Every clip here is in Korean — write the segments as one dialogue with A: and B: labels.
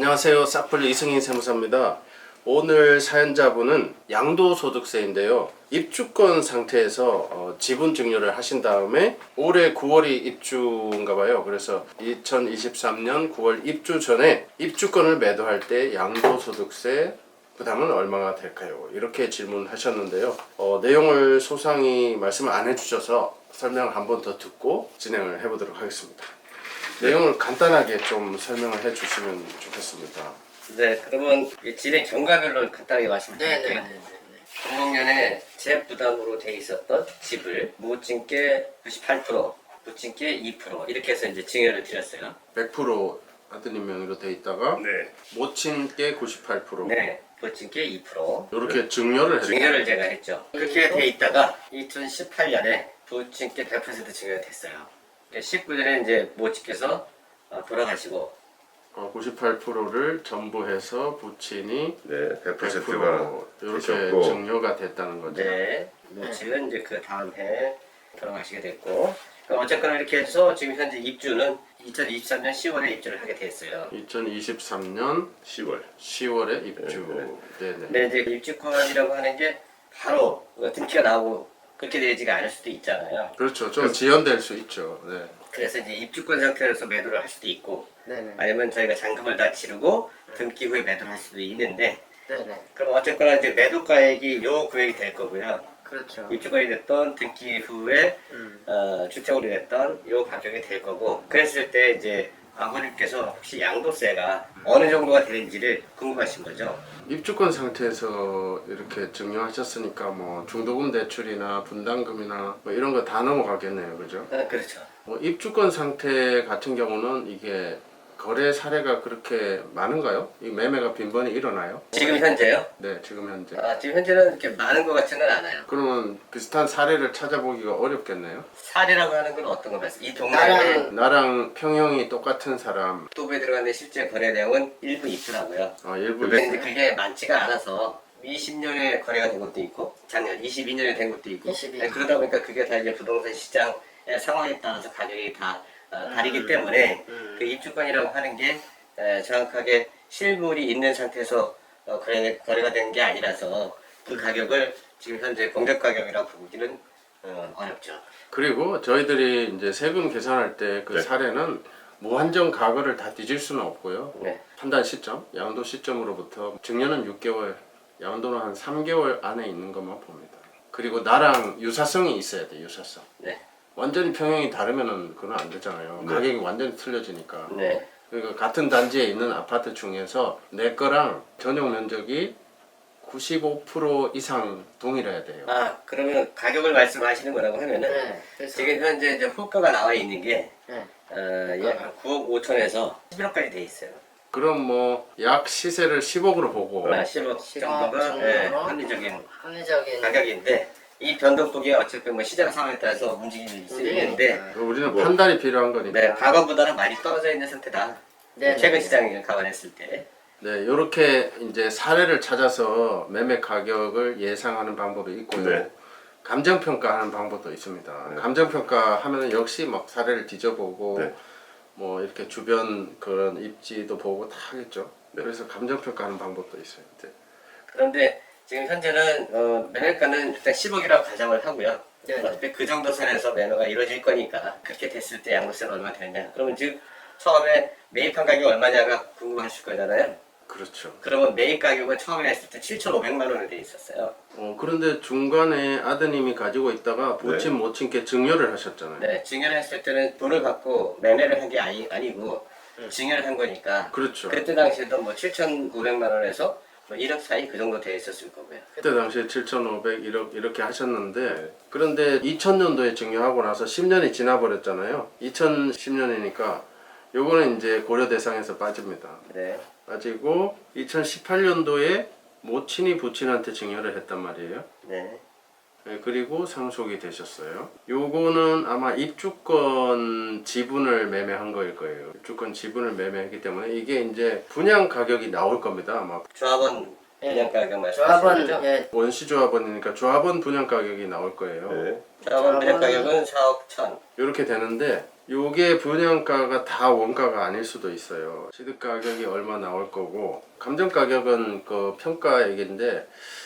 A: 안녕하세요. 사플리 이승인 세무사입니다. 오늘 사연자분은 양도소득세인데요. 입주권 상태에서 어, 지분 증여를 하신 다음에 올해 9월이 입주인가 봐요. 그래서 2023년 9월 입주 전에 입주권을 매도할 때 양도소득세 부담은 얼마가 될까요? 이렇게 질문하셨는데요. 어, 내용을 소상히 말씀을 안 해주셔서 설명을 한 번 더 듣고 진행을 해보도록 하겠습니다. 내용을 간단하게 좀 설명을 해 주시면 좋겠습니다.
B: 네, 그러면 이 진행 경과별로 간단하게 말씀드릴게요.
C: 네네네.
B: 00년에 재부담으로 돼 있었던 집을 무증께 98%, 무증께 2% 이렇게 해서 이제 증여를 드렸어요.
A: 100% 아드님 명의로 돼 있다가
D: 네.
A: 모친께 98%
B: 네, 무증께 2%.
A: 이렇게 증여를 했어요.
B: 증여를 제가 했죠. 그렇게 돼 있다가 2018년에 부친께 100% 증여가 됐어요. 19년에 이제 모친께서 어, 돌아가시고
A: 어, 98%를 전부 해서 부친이
D: 네,
A: 100%
D: 100%가
A: 이렇게
D: 되셨고
A: 증여가 됐다는 거죠.
B: 네, 모친은 이제 그 다음 해에 돌아가시게 됐고 그럼 어쨌거나 이렇게 해서 지금 현재 입주는 2023년 10월에 입주를 하게 됐어요.
A: 2023년
D: 10월.
A: 10월에 입주. 네, 네.
B: 근데 이제 입주권이라고 하는 게 바로 등기가 나오고 그렇게 되지가 않을 수도 있잖아요.
A: 그렇죠. 좀 지연될 수 있죠. 네.
B: 그래서 이제 입주권 상태에서 매도를 할 수도 있고
C: 네네.
B: 아니면 저희가 잔금을 다 치르고 등기 후에 매도를 할 수도 있는데
C: 네네.
B: 그럼 어쨌거나 이제 매도가액이 요 금액이 될 거고요.
C: 그렇죠.
B: 입주권이 됐던 등기 후에
C: 음.
B: 어, 주택으로 됐던 요 가격이 될 거고 그랬을 때 이제 아버님께서 혹시 양도세가 어느 정도가 되는지를 궁금하신 거죠.
A: 입주권 상태에서 이렇게 증여하셨으니까 뭐 중도금 대출이나 분담금이나 뭐 이런 거 다 넘어가겠네요. 그죠?
B: 어, 그렇죠.
A: 뭐 입주권 상태 같은 경우는 이게 거래 사례가 그렇게 많은가요? 이 매매가 빈번히 일어나요?
B: 지금 현재요?
A: 네, 지금 현재.
B: 아, 지금 현재는 이렇게 많은 것 같지는 않아요.
A: 그러면 비슷한 사례를 찾아보기가 어렵겠네요.
B: 사례라고 하는 건 어떤 거 말씀? 이 동네에
C: 나랑-
A: 나랑 평형이 똑같은 사람,
B: 도부에 들어가는 실제 거래 내용은 일부 있더라고요.
A: 어, 일부
B: 근데 이제 그게 많지가 않아서 20년에 거래가 된 것도 있고 작년 22년에 된 것도 있고
C: 22.
B: 네, 그러다 보니까 그게 다 이제 부동산 시장의 상황에 따라서 가격이 다 어, 다르기 때문에
C: 음.
B: 그 입주권이라고 하는 게 에, 정확하게 실물이 있는 상태에서 어, 거래, 거래가 된게 아니라서 그 가격을 지금 현재 공적 가격이라고 보기는 어, 어렵죠.
A: 그리고 저희들이 이제 세금 계산할 때 그
D: 네.
A: 사례는 무한정 가거를 다 뒤질 수는 없고요.
B: 네.
A: 판단 시점, 양도 시점으로부터 증여는 6개월, 양도는 한 3개월 안에 있는 것만 봅니다. 그리고 나랑 유사성이 있어야 돼, 유사성.
B: 네.
A: 완전히 평형이 다르면은 그건 안 되잖아요.
D: 네.
A: 가격이 완전히 틀려지니까.
B: 네.
A: 그러니까 같은 단지에 있는 아파트 중에서 내 거랑 전용 면적이 95% 이상 동일해야 돼요.
B: 아 그러면 가격을 말씀하시는 거라고 하면은
C: 네. 그래서
B: 지금 현재 이제 호가가 나와 있는 게
C: 네.
B: 어, 약 9억 5천에서 11억까지 돼 있어요.
A: 그럼 뭐 약 시세를 10억으로 보고
B: 아, 10억
C: 10억
B: 정도가
C: 정도로
B: 네, 합리적인
C: 합리적인
B: 가격인데 이 변동폭이 어쨌든 뭐 시장 상황에 따라서 움직임이 수 있는데
A: 우리는
D: 뭐-
A: 판단이 필요한 거니까.
B: 네, 과거보다는 많이 떨어져 있는 상태다.
C: 네,
B: 최근
C: 네.
B: 시장을 감안했을 때.
A: 네, 이렇게 이제 사례를 찾아서 매매 가격을 예상하는 방법이 있고요.
D: 네.
A: 감정 평가하는 방법도 있습니다. 감정 평가 하면은 역시 막 사례를 뒤져보고
D: 네.
A: 뭐 이렇게 주변 그런 입지도 보고 다 하겠죠.
D: 네.
A: 그래서 감정 평가하는 방법도 있어요. 네.
B: 그런데 지금 현재는 어, 매매가는 일단 10억이라고 가정을 하고요.
C: 네.
B: 어차피 그 정도 선에서 매매가 이루어질 거니까 그렇게 됐을 때 양도세는 얼마 되느냐. 그러면 지금 처음에 매입 한 가격이 얼마냐가 궁금하실 거잖아요.
A: 그렇죠.
B: 그러면 매입 가격은 처음에 했을 때 7,500만 원에 돼 있었어요.
A: 어, 그런데 중간에 아드님이 가지고 있다가 부친
D: 네.
A: 모친께 증여를 하셨잖아요.
B: 네, 증여를 했을 때는 돈을 받고 매매를 한 게 아니, 아니고 증여를 한 거니까
A: 그렇죠.
B: 그때 당시에도 뭐 7,500만 원에서 뭐 1억 사이 그 정도 돼 있었을 거고요.
A: 그때 당시에 7,500, 1억 이렇게 하셨는데 그런데 2000년도에 증여하고 나서 10년이 지나버렸잖아요. 2010년이니까 요거는 이제 고려 대상에서 빠집니다.
B: 네.
A: 빠지고 2018년도에 모친이 부친한테 증여를 했단 말이에요.
B: 네.
A: 네, 그리고 상속이 되셨어요. 요거는 아마 입주권 지분을 매매한 거일 거예요. 입주권 지분을 매매했기 때문에 이게 이제 분양 가격이 나올 겁니다. 아마
B: 조합원
C: 예.
B: 분양 가격 말씀하시는
C: 조합원
B: 거죠?
C: 예,
A: 원시 조합원이니까 조합원 분양 가격이 나올 거예요.
D: 네.
B: 조합원 분양 가격은 4억 1천.
A: 이렇게 되는데 요게 분양가가 다 원가가 아닐 수도 있어요. 취득 가격이 얼마 나올 거고 감정 가격은 그 평가 얘기인데 그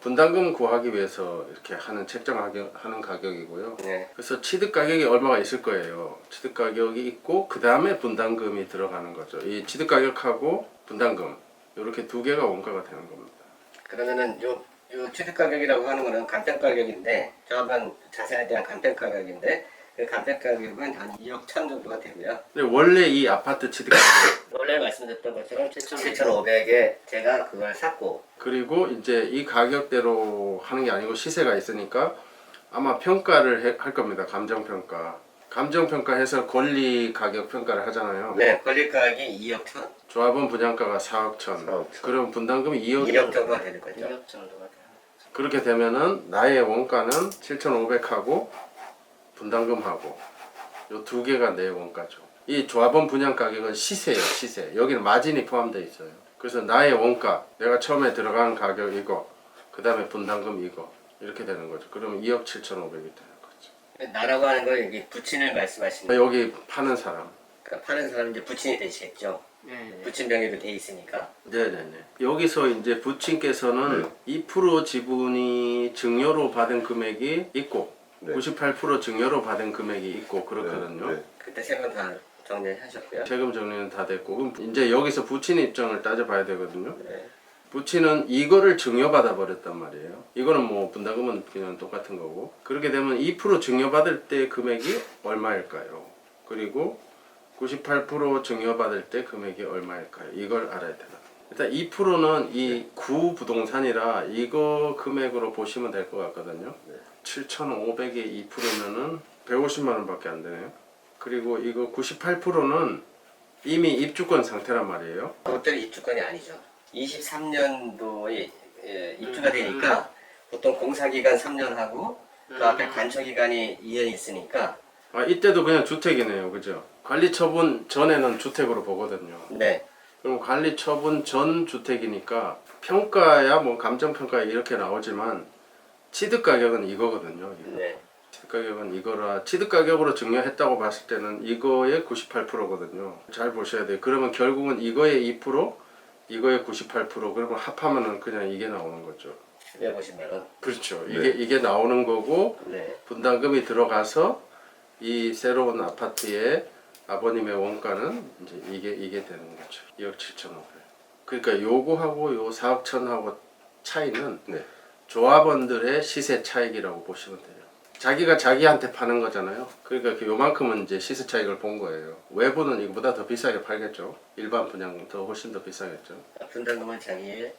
A: 분담금 구하기 위해서 이렇게 하는 책정하는 가격이고요.
B: 네.
A: 그래서 취득 가격이 얼마가 있을 거예요. 취득 가격이 있고 그 다음에 분담금이 들어가는 거죠. 이 취득 가격하고 분담금 이렇게 두 개가 원가가 되는 겁니다.
B: 그러면은 요, 요 취득 가격이라고 하는 거는 간편 가격인데 조합원 자산에 대한 간편 가격인데 그 간편 가격은 한 2억 천 정도가 되고요.
A: 근데 원래 이 아파트 취득 가격
B: 원래 말씀드렸던 것처럼 7,500에 제가 그걸 샀고
A: 그리고 이제 이 가격대로 하는 게 아니고 시세가 있으니까 아마 평가를 해- 할 겁니다. 감정 평가. 감정 평가해서 권리 가격 평가를 하잖아요.
B: 네 권리 가격이 2억 천
A: 조합원 분양가가 4억 천.
B: 4억 천.
A: 그럼 분담금이 2억
B: 2억 정도가 되는 거죠.
C: 정도가 돼요.
A: 그렇게 되면은 나의 원가는 7,500하고 분담금하고 요 두 개가 내 원가죠. 이 조합원 분양 가격은 시세예요, 시세. 여기는 마진이 포함되어 있어요. 그래서 나의 원가, 내가 처음에 들어간 가격 이거, 그 다음에 분담금 이거 이렇게 되는 거죠. 그러면 2억 7,500이 되는 거죠.
B: 나라고 하는 건 여기 부친을 말씀하시는
A: 여기 파는 사람.
B: 그러니까 파는 사람은 이제 부친이 되시겠죠.
C: 네.
B: 부친 명의로 돼 있으니까.
A: 네네네. 여기서 이제 부친께서는 2% 지분이 증여로 받은 금액이 있고,
D: 네.
A: 98% 증여로 받은 금액이 있고 그렇거든요.
D: 네, 네.
B: 그때 세번다 정리하셨고요.
A: 세금 정리는 다 됐고 그럼 이제 여기서 부친 입장을 따져봐야 되거든요.
B: 네.
A: 부친은 이거를 증여받아 버렸단 말이에요. 이거는 뭐 분담금은 그냥 똑같은 거고 그렇게 되면 2% 증여받을 때 금액이 얼마일까요? 그리고 98% 증여받을 때 금액이 얼마일까요? 이걸 알아야 되나? 일단 2%는 이 구부동산이라 이거 금액으로 보시면 될 것 같거든요. 7,500에 2%면은 150만 원밖에 안 되네요. 그리고 이거 98%는 이미 입주권 상태란 말이에요.
B: 그것들이 입주권이 아니죠. 23년도에 입주가 되니까 보통 공사기간 3년 하고 그 앞에 관처기간이 2년 있으니까
A: 아, 이때도 그냥 주택이네요. 그죠? 관리 처분 전에는 주택으로 보거든요.
B: 네.
A: 그럼 관리 처분 전 주택이니까 평가야 뭐 감정 평가 이렇게 나오지만 취득 가격은 이거거든요. 이거.
B: 네.
A: 취득 가격은 이거라 취득 가격으로 증여했다고 봤을 때는 이거의 98%거든요. 잘 보셔야 돼요. 그러면 결국은 이거의 2% 이거의 98% 그러면 합하면은 그냥 이게 나오는 거죠.
B: 150만 원.
A: 그렇죠. 이게 이게 나오는 거고
B: 네.
A: 분담금이 들어가서 이 새로운 아파트의 아버님의 원가는 이제 이게 이게 되는 거죠. 2억 7,500. 그러니까 요거하고 요 4억 천하고 차이는
D: 네.
A: 조합원들의 시세 차익이라고 보시면 돼요. 자기가 자기한테 파는 거잖아요. 그러니까 그 요만큼은 이제 시세 차익을 본 거예요. 외부는 이거보다 더 비싸게 팔겠죠. 일반 분양 더 훨씬 더 비싸겠죠.
B: 분담금은 자기의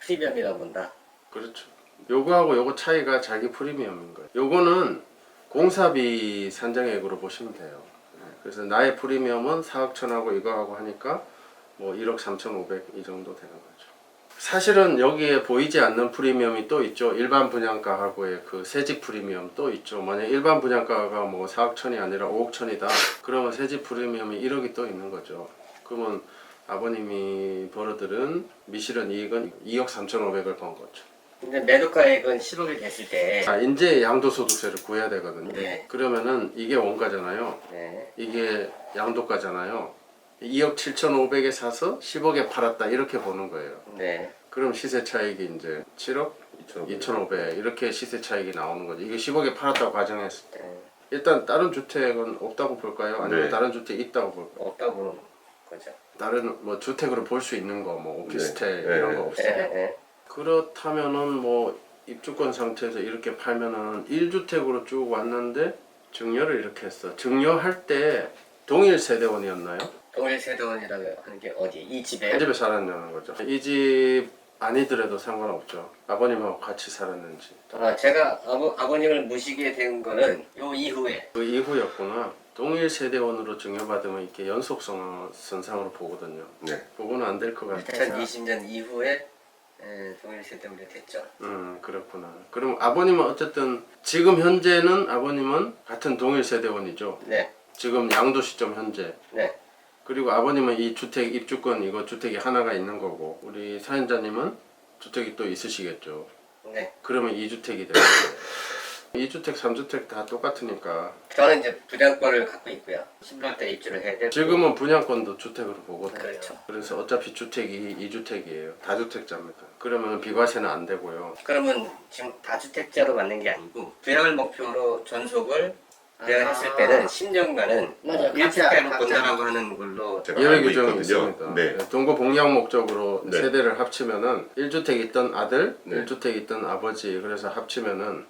B: 프리미엄이라고 본다.
A: 그렇죠. 요거하고 요거 차이가 자기 프리미엄인 거예요. 요거는 공사비 산정액으로 보시면 돼요. 네, 그래서 나의 프리미엄은 4억 천하고 이거하고 하니까 뭐 1억 3,500 이 정도 되는 거죠. 사실은 여기에 보이지 않는 프리미엄이 또 있죠. 일반 분양가하고의 그 세집 프리미엄 또 있죠. 만약 일반 분양가가 뭐 4억 천이 아니라 5억 천이다. 그러면 세집 프리미엄이 1억이 또 있는 거죠. 그러면 아버님이 벌어들은 미실현 이익은 2억 3,500을 번 거죠.
B: 근데 매도가액은 10억이 됐을 때
A: 자, 이제 양도소득세를 구해야 되거든요.
B: 네.
A: 그러면은 이게 원가잖아요.
B: 네.
A: 이게 양도가잖아요. 2억 7,500에 사서 10억에 팔았다 이렇게 보는 거예요.
B: 네.
A: 그럼 시세 차익이 이제 7억
D: 2,500.
A: 2,500 이렇게 시세 차익이 나오는 거죠. 이게 10억에 팔았다고 가정했을 때
B: 네.
A: 일단 다른 주택은 없다고 볼까요? 아니면
D: 네.
A: 다른 주택 있다고 볼까요?
B: 없다고 보는 거죠.
A: 다른 뭐 주택으로 볼 수 있는 거 뭐 오피스텔
D: 네.
A: 이런
D: 네.
A: 거
B: 네.
A: 없어요.
B: 네.
A: 그렇다면은 뭐 입주권 상태에서 이렇게 팔면은 1주택으로 쭉 왔는데 증여를 이렇게 했어. 증여할 때 동일 세대원이었나요?
B: 동일 세대원이라고 하는 게 어디? 이 집에
A: 이 집에 살았냐는 거죠. 이 집 아니더라도 상관없죠. 아버님하고 같이 살았는지.
B: 아, 제가 아버, 아버님을 모시게 된 거는 요 이후에
A: 그 이후였구나. 동일 세대원으로 증여받으면 이렇게 연속성 선상으로 보거든요.
D: 네.
A: 그거는 안 될 것 같아요.
B: 2020년 이후에 에, 동일 세대원이 됐죠.
A: 음 그렇구나. 그럼 아버님은 어쨌든 지금 현재는 아버님은 같은 동일 세대원이죠.
B: 네,
A: 지금 양도 시점 현재.
B: 네,
A: 그리고 아버님은 이 주택 입주권 이거 주택이 하나가 있는 거고 우리 사연자님은 주택이 또 있으시겠죠.
B: 네.
A: 그러면 이 주택이 되는 거예요. 2주택, 3주택 다 똑같으니까
B: 저는 이제 분양권을 갖고 있고요. 10년 때 입주를 해야 되고
A: 지금은 분양권도 주택으로 보거든요.
B: 그렇죠.
A: 그래서 어차피 주택이 2주택이에요. 다주택자입니다. 그러면 비과세는 안 되고요.
B: 그러면 지금 다주택자로 맞는 게 아니고 분양을 목표로 전속을 분양했을
C: 아.
B: 때는 10년간은
C: 맞아요.
B: 1주택으로
C: 각자,
B: 본다라고 하는 걸로
D: 제가
A: 예외
D: 알고
A: 규정이
D: 있거든요.
A: 있습니다.
D: 네.
A: 동거 복양 목적으로
D: 네.
A: 세대를 합치면은 1주택 있던 아들,
D: 네.
A: 1주택 있던 아버지 그래서 합치면은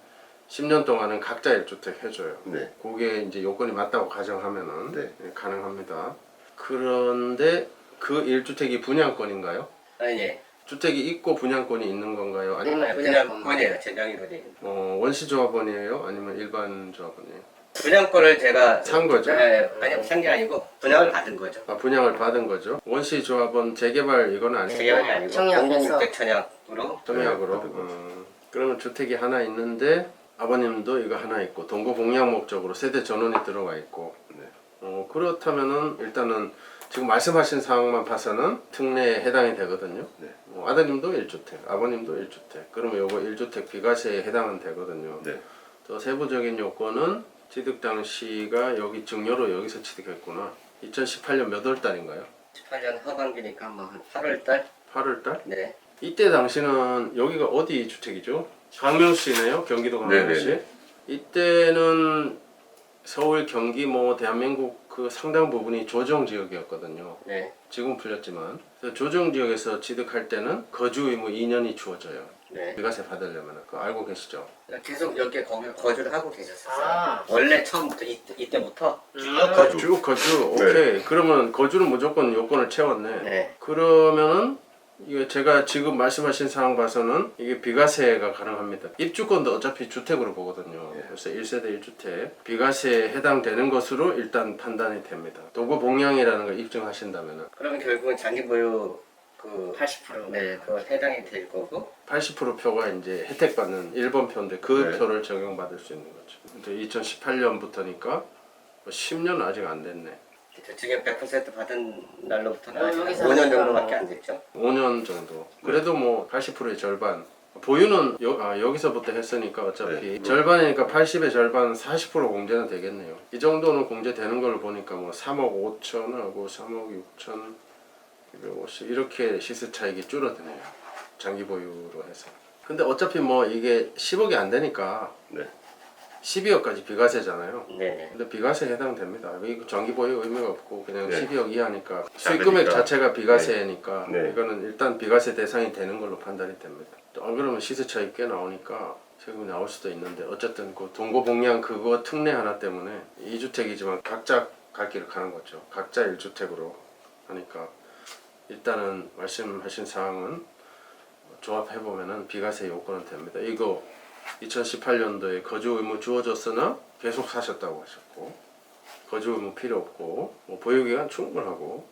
A: 10년 동안은 각자 1주택 해줘요.
D: 네.
A: 그게 이제 요건이 맞다고 가정하면은
D: 네.
A: 예, 가능합니다. 그런데 그 1주택이 분양권인가요?
B: 아, 예.
A: 주택이 있고 분양권이 있는 건가요? 아니면
C: 네.
B: 분양권이에요. 제명이로 돼 있는.
A: 어, 원시 조합원이에요? 아니면 일반 조합원이에요?
B: 분양권을 제가
A: 산 거죠?
B: 네, 아니요 산게 아니고 분양을 받은 거죠.
A: 아, 분양을 받은 거죠. 원시 조합원 재개발 이건 아니에요.
B: 재개발이 아니고. 공공주택 청약으로
D: 거죠.
A: 음, 그러면 주택이 하나 있는데 아버님도 이거 하나 있고 동거 공양 목적으로 세대 전원이 들어가 있고.
D: 네.
A: 어, 그렇다면은 일단은 지금 말씀하신 상황만 봐서는 특례에 해당이 되거든요.
D: 네.
A: 어, 아드님도 1주택, 아버님도 1주택. 그러면 요거 1주택 비과세에 해당은 되거든요.
D: 네.
A: 또 세부적인 요건은 취득 당시가 여기 증여로 여기서 취득했구나. 2018년 몇 월 달인가요?
B: 18년 하반기니까 뭐 한 8월 달?
A: 8월 달?
B: 네.
A: 이때 당시는 여기가 어디 주택이죠? 강명시네요. 경기도 강명시.
D: 네네네.
A: 이때는 서울, 경기, 뭐 대한민국 그 상당 부분이 조정 지역이었거든요.
B: 네.
A: 지금 풀렸지만 그래서 조정 지역에서 취득할 때는 거주 의무 2년이 주어져요.
B: 네.
A: 비과세 받으려면 그거 알고 계시죠?
B: 계속 여기 거기 거주를 하고 계셨었어요.
C: 아.
B: 원래 처음부터 이, 이때부터 쭉
C: 음.
B: 거주.
A: 쭉 거주.
D: 네.
A: 오케이. 그러면 거주는 무조건 요건을 채웠네.
B: 네.
A: 그러면은 이게 제가 지금 말씀하신 상황 봐서는 이게 비과세가 가능합니다. 입주권도 어차피 주택으로 보거든요.
D: 예.
A: 그래서 1세대 1주택 비과세에 해당되는 것으로 일단 판단이 됩니다. 도구 봉양이라는 걸 입증하신다면은
B: 그러면 결국은 장기 보유 그
C: 80%.
B: 네, 그거 해당이 될 거고
A: 80% 표가 이제 혜택 받는 1번 표인데 그
D: 네.
A: 표를 적용받을 수 있는 거죠. 근데 2018년부터니까 10년 아직 안 됐네.
B: 지금 100% 받은 날로부터는
C: 어,
B: 아직
C: 여기서
B: 5년
C: 하니까
B: 정도밖에
C: 뭐.
B: 안 됐죠.
A: 5년 정도. 그래도 뭐 80%의 절반. 보유는 여, 아, 여기서부터 했으니까 어차피
D: 네.
A: 절반이니까 80의 절반 40% 공제는 되겠네요. 이 정도는 공제되는 걸 보니까 뭐 3억 5천하고 3억 6천 250 이렇게 시세 차익이 줄어드네요. 장기 보유로 해서. 근데 어차피 뭐 이게 10억이 안 되니까
D: 네.
A: 12억까지 비과세잖아요.
B: 네.
A: 근데 비과세 해당됩니다. 이거 장기 보유 의미가 없고 그냥
D: 네.
A: 12억 이하니까 수익. 금액 자체가 비과세니까
D: 네. 네.
A: 이거는 일단 비과세 대상이 되는 걸로 판단이 됩니다. 또안 그러면 시세 차익 꽤 나오니까 세금이 나올 수도 있는데 어쨌든 그 동거 봉양 그거 특례 하나 때문에 2주택이지만 각자 갈 길을 가는 거죠. 각자 1주택으로 하니까 일단은 말씀하신 사항은 조합해 보면은 비과세 요건은 됩니다. 이거 2018년도에 거주 의무 주어졌으나 계속 사셨다고 하셨고 거주 의무 필요 없고 뭐 보유 기간 충분하고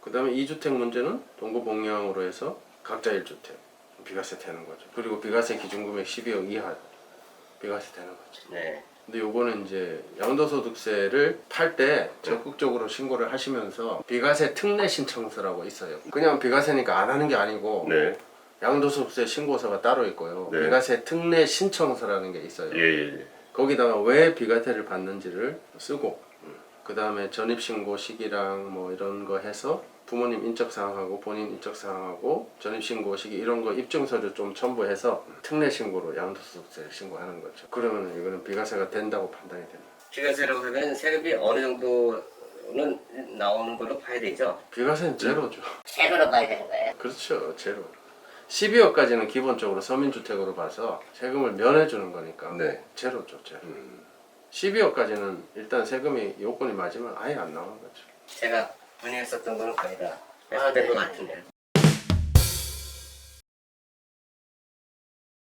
A: 그 다음에 2주택 문제는 동거 봉양으로 해서 각자 1주택 비과세 되는 거죠. 그리고 비과세 기준금액 12억 이하 비과세 되는 거죠.
B: 네.
A: 근데 요거는 이제 양도소득세를 팔 때 적극적으로 신고를 하시면서 비과세 특례 신청서라고 있어요. 그냥 비과세니까 안 하는 게 아니고
D: 네.
A: 양도소득세 신고서가 따로 있고요.
D: 네.
A: 비과세 특례 신청서라는 게 있어요.
D: 예, 예, 예.
A: 거기다가 왜 비과세를 받는지를 쓰고 그 다음에 전입신고 시기랑 뭐 이런 거 해서 부모님 인적 사항하고 본인 인적 사항하고 전입 신고 시기 이런 거 입증서를 좀 첨부해서 특례 신고로 양도소득세를 신고하는 거죠. 그러면 이거는 비과세가 된다고 판단이 됩니다.
B: 비과세라고 하면 세금이 어느 정도는 나오는 걸로 봐야 되죠.
A: 비과세는 제로죠.
C: 제로로 봐야 되는 거예요.
A: 그렇죠. 제로. 12억까지는 기본적으로 서민주택으로 봐서 세금을 면해주는 거니까
D: 네.
A: 제로죠. 제로. 12억까지는 일단 세금이 요건이 맞으면 아예 안 나오는 거죠.
B: 제가 분양했었던 거는 거의 다
C: 아, 네.
B: 것 같은데.